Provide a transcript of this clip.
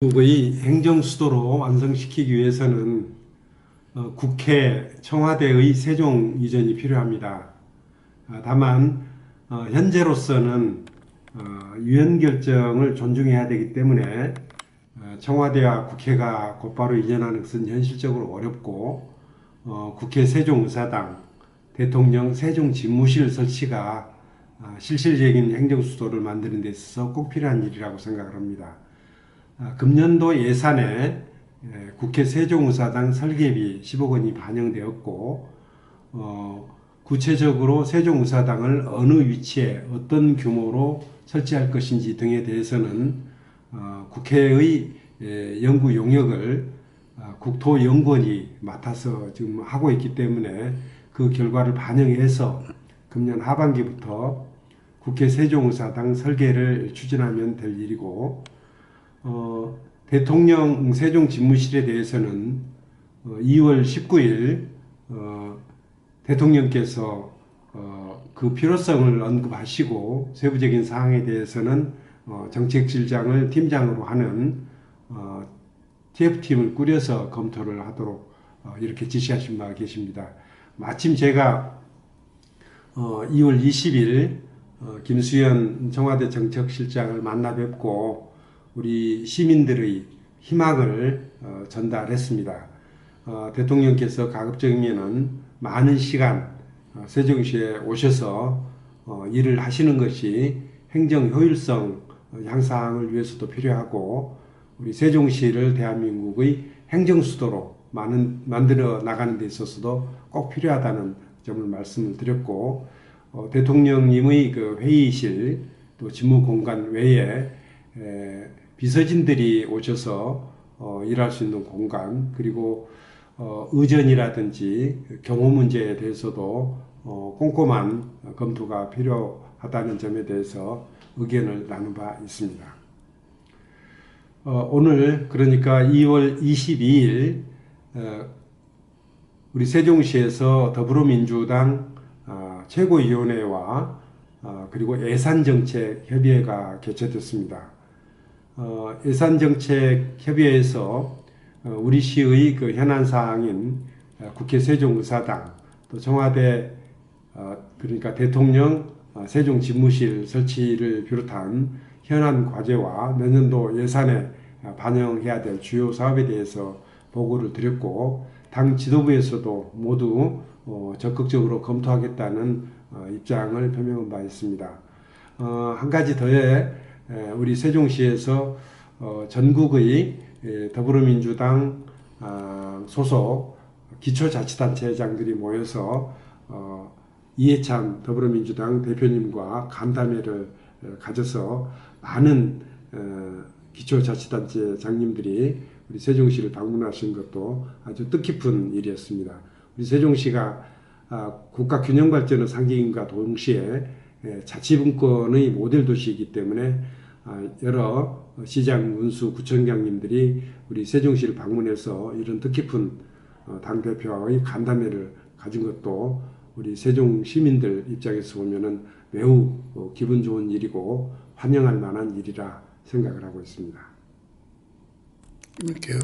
한국의 행정 수도로 완성시키기 위해서는 어, 국회, 청와대의 세종 이전이 필요합니다. 아, 다만 어, 현재로서는 어, 유엔 결정을 존중해야 되기 때문에 어, 청와대와 국회가 곧바로 이전하는 것은 현실적으로 어렵고 어, 국회 세종의사당, 대통령 세종집무실 설치가 아, 실질적인 행정 수도를 만드는 데 있어서 꼭 필요한 일이라고 생각을 합니다. 아, 금년도 예산에 에, 국회 세종의사당 설계비 10억 원이 반영되었고 어, 구체적으로 세종의사당을 어느 위치에 어떤 규모로 설치할 것인지 등에 대해서는 어, 국회의 에, 연구 용역을 아, 국토연구원이 맡아서 지금 하고 있기 때문에 그 결과를 반영해서 금년 하반기부터 국회 세종의사당 설계를 추진하면 될 일이고 어, 대통령 세종 집무실에 대해서는 어, 2월 19일 어, 대통령께서 어, 그 필요성을 언급하시고 세부적인 사항에 대해서는 어, 정책실장을 팀장으로 하는 어, TF팀을 꾸려서 검토를 하도록 어, 이렇게 지시하신 바가 계십니다. 마침 제가 어, 2월 20일 어, 김수현 청와대 정책실장을 만나 뵙고 우리 시민들의 희망을 어, 전달했습니다. 어, 대통령께서 가급적이면 많은 시간 어, 세종시에 오셔서 어, 일을 하시는 것이 행정 효율성 어, 향상을 위해서도 필요하고 우리 세종시를 대한민국의 행정 수도로 많은 만들어 나가는 데 있어서도 꼭 필요하다는 점을 말씀을 드렸고 어, 대통령님의 그 회의실 또 집무 공간 외에 에, 비서진들이 오셔서 어, 일할 수 있는 공간 그리고 어, 의전이라든지 경호 문제에 대해서도 어, 꼼꼼한 검토가 필요하다는 점에 대해서 의견을 나눈 바 있습니다. 어, 오늘 그러니까 2월 22일 어, 우리 세종시에서 더불어민주당 어, 최고위원회와 어, 그리고 예산정책협의회가 개최됐습니다. 어, 예산정책협의회에서 어, 우리 시의 그 현안 사항인 어, 국회 세종의사당 또 청와대 어, 그러니까 대통령 어, 세종집무실 설치를 비롯한 현안 과제와 내년도 예산에 어, 반영해야 될 주요 사업에 대해서 보고를 드렸고 당 지도부에서도 모두 어, 적극적으로 검토하겠다는 어, 입장을 표명한 바 있습니다. 어, 한 가지 더해 에, 우리 세종시에서 어, 전국의 에, 더불어민주당 아, 소속 기초자치단체장들이 모여서 어, 이해찬 더불어민주당 대표님과 간담회를 에, 가져서 많은 어, 기초자치단체 장님들이 우리 세종시를 방문하신 것도 아주 뜻깊은 일이었습니다. 우리 세종시가 아, 국가 균형 발전의 상징과 동시에 예, 자치분권의 모델 도시이기 때문에 아, 여러 시장, 문수, 구청장님들이 우리 세종시를 방문해서 이런 뜻깊은 어, 당 대표와의 간담회를 가진 것도 우리 세종 시민들 입장에서 보면은 매우 어, 기분 좋은 일이고 환영할 만한 일이라 생각을 하고 있습니다. 끊을게요.